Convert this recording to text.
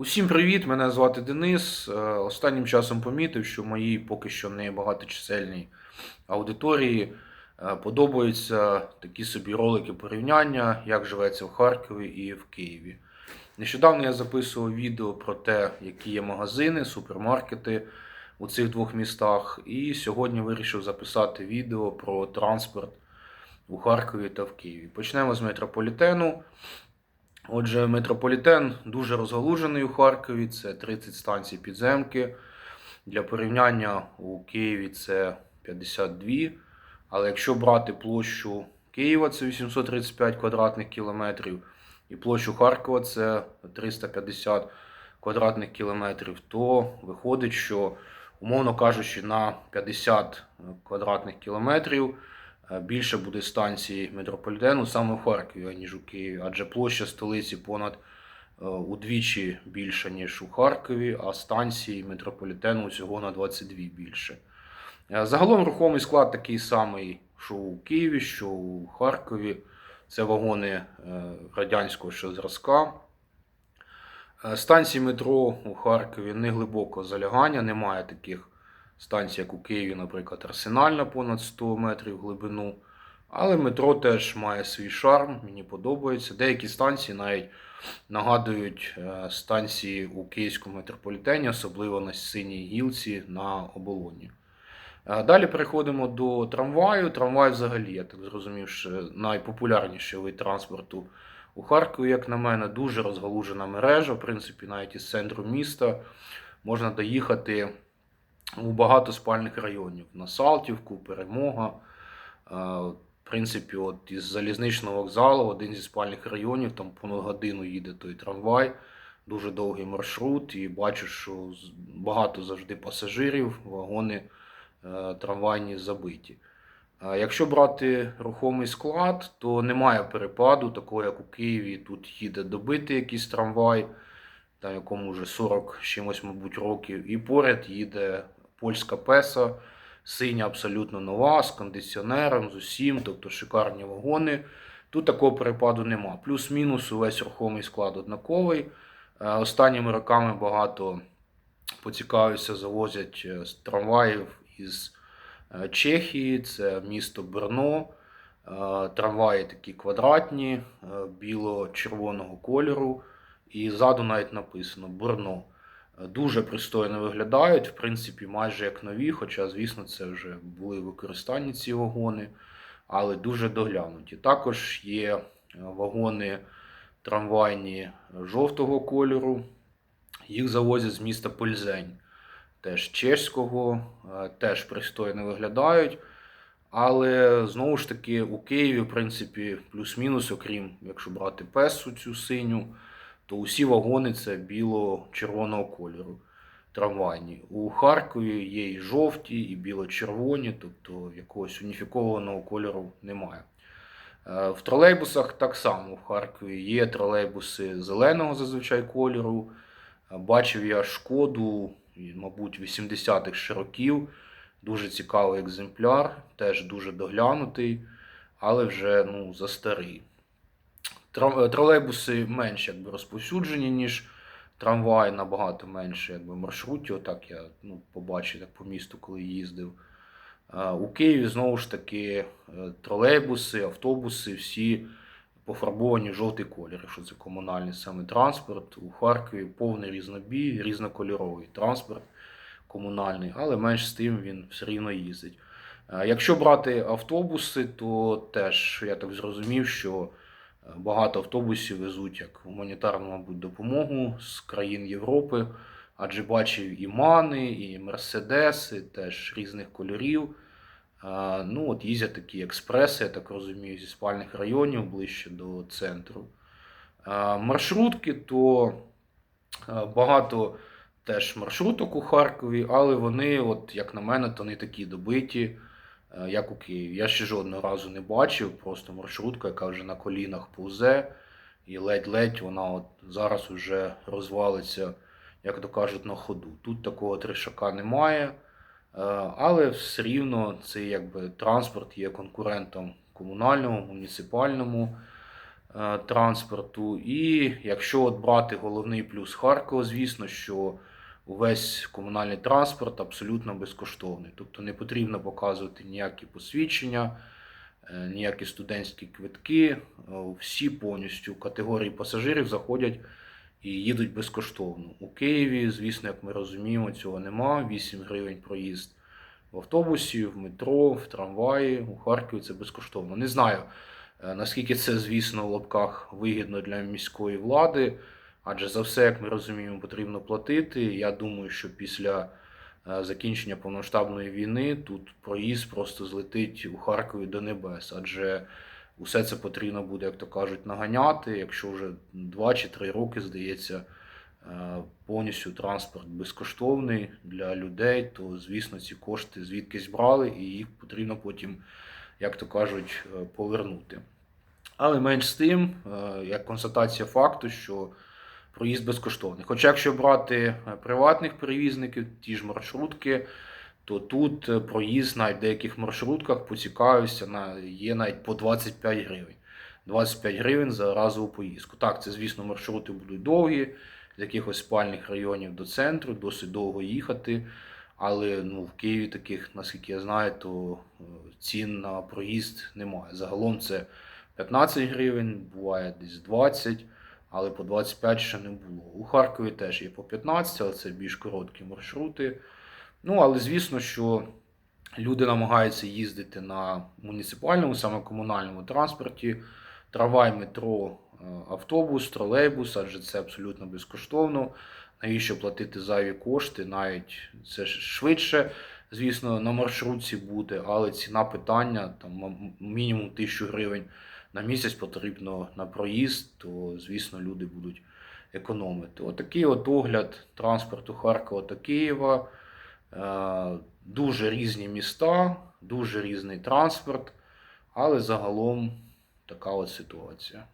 Усім привіт! Мене звати Денис. Е, Останнім часом помітив, що моїй поки що не багаточисельній аудиторії е, подобаються такі собі ролики порівняння, як живеться в Харкові і в Києві. Нещодавно я записував відео про те, які є магазини, супермаркети у цих двох містах. І сьогодні вирішив записати відео про транспорт у Харкові та в Києві. Почнемо з метрополітену. Отже, метрополітен дуже розгалужений у Харкові, це 30 станцій підземки. Для порівняння у Києві це 52. Але якщо брати площу Києва, це 835 квадратних кілометрів, і площу Харкова це 350 квадратних кілометрів, то виходить, що, умовно кажучи, на 50 квадратних кілометрів більше буде станцій метрополітену саме в Харкові, ніж у Києві, адже площа столиці понад е, удвічі більша, ніж у Харкові, а станцій метрополітену всього на 22 більше. Е, Загалом рухомий склад такий самий, що у Києві, що у Харкові. Це вагони е, радянського ще зразка. Е, Станції метро у Харкові не глибоко залягання, немає таких станцій, як у Києві, наприклад, Арсенальна понад 100 метрів глибину. Але метро теж має свій шарм, мені подобається. Деякі станції навіть нагадують е, станції у Київському метрополітені, особливо на синій гілці на оболоні. Е, Далі переходимо до трамваю. Трамвай взагалі, я так зрозумів, найпопулярніший вид транспорту у Харкові, як на мене, дуже розгалужена мережа. В принципі, навіть із центру міста можна доїхати у багато спальних районів. На Салтівку, Перемога. Е, В принципі, от із залізничного вокзалу, один зі спальних районів, там понад годину їде той трамвай. Дуже довгий маршрут, і бачу, що багато завжди пасажирів, вагони е, трамвайні забиті. Якщо брати рухомий склад, то немає перепаду, такого як у Києві. Тут їде добитий якийсь трамвай, там якому вже 40 чимось, мабуть, років, і поряд їде польська песа, синя абсолютно нова, з кондиціонером, з усім, тобто шикарні вагони. Тут такого перепаду нема. Плюс-мінус увесь рухомий склад однаковий. Е, Останніми роками багато поцікавився, завозять е, з трамваїв із е, Чехії, це місто Брно. Е, Трамваї такі квадратні, біло-червоного кольору. І ззаду навіть написано Брно. Дуже пристойно виглядають, в принципі, майже як нові, хоча, звісно, це вже були використані ці вагони, але дуже доглянуті. Також є е, вагони трамвайні жовтого кольору. Їх завозять з міста Пользень, теж чеського, е, теж пристойно виглядають. Але знову ж таки у Києві, в принципі, плюс-мінус, окрім якщо брати песу цю синю, то усі вагони це біло-червоного кольору трамвайні. У Харкові є і жовті, і біло-червоні, тобто якогось уніфікованого кольору немає. Е, В тролейбусах так само в Харкові є тролейбуси зеленого зазвичай кольору. Е, Бачив я шкоду, мабуть, 80-х років. Дуже цікавий екземпляр, теж дуже доглянутий, але вже ну, застарий. Е, Тролейбуси менш якби, розповсюджені, ніж трамвай, набагато менше якби, маршрутів. Отак я ну, побачив так, по місту, коли їздив. Е, У Києві знову ж таки е, тролейбуси, автобуси всі пофарбовані в жовтий колір, якщо це комунальний саме транспорт. У Харкові повний різнобій, різнокольоровий транспорт комунальний, але менш з тим він все рівно їздить. Якщо брати автобуси, то теж я так зрозумів, що багато автобусів везуть як гуманітарну, мабуть, допомогу з країн Європи, адже бачив і мани, і мерседеси, теж різних кольорів. Ну, от їздять такі експреси, я так розумію, зі спальних районів ближче до центру. Маршрутки, то багато теж маршруток у Харкові, але вони, от, як на мене, то не такі добиті, як у Києві. Я ще жодного разу не бачив, просто маршрутка, яка вже на колінах повзе, і ледь-ледь вона от зараз вже розвалиться, як то кажуть, на ходу. Тут такого тришака немає, е, але все рівно цей якби, транспорт є конкурентом комунальному, муніципальному. е, транспорту. І якщо от брати головний плюс Харкова, звісно, що увесь комунальний транспорт абсолютно безкоштовний. Тобто не потрібно показувати ніякі посвідчення, е, ніякі студентські квитки. Е, Всі повністю категорії пасажирів заходять і їдуть безкоштовно. У Києві, звісно, як ми розуміємо, цього нема. 8 гривень проїзд в автобусі, в метро, в трамваї. У Харкові це безкоштовно. Не знаю, е, наскільки це, звісно, в лапках вигідно для міської влади. Адже за все, як ми розуміємо, потрібно платити. Я думаю, що після е, закінчення повномасштабної війни тут проїзд просто злетить у Харкові до небес. Адже усе це потрібно буде, як то кажуть, наганяти. Якщо вже 2 чи 3 роки, здається, е, повністю транспорт безкоштовний для людей, то звісно ці кошти звідкись брали, і їх потрібно потім, як то кажуть, е, повернути. Але менш з тим, як констатація факту, що проїзд безкоштовний. Хоча, якщо брати е, приватних перевізників, ті ж маршрутки, то тут е, проїзд в деяких маршрутках поцікавився, на, є навіть по 25 гривень. 25 гривень за разову поїздку. Так, це, звісно, маршрути будуть довгі, з якихось спальних районів до центру, досить довго їхати. Але ну, в Києві таких, наскільки я знаю, то е, цін на проїзд немає. Загалом це 15 гривень, буває десь 20, але по 25 ще не було. У Харкові теж є по 15, але це більш короткі маршрути. Ну, але звісно, що люди намагаються їздити на муніципальному, саме комунальному транспорті, трамвай, метро, е, автобус, тролейбус, адже це абсолютно безкоштовно. Навіщо платити зайві кошти? Навіть це швидше, звісно, на маршрутці буде, але ціна питання там мінімум 1000 гривень на місяць потрібно на проїзд, то звісно люди будуть економити. Отакий от огляд транспорту Харкова та Києва. Е, Дуже різні міста, дуже різний транспорт, але загалом така от ситуація.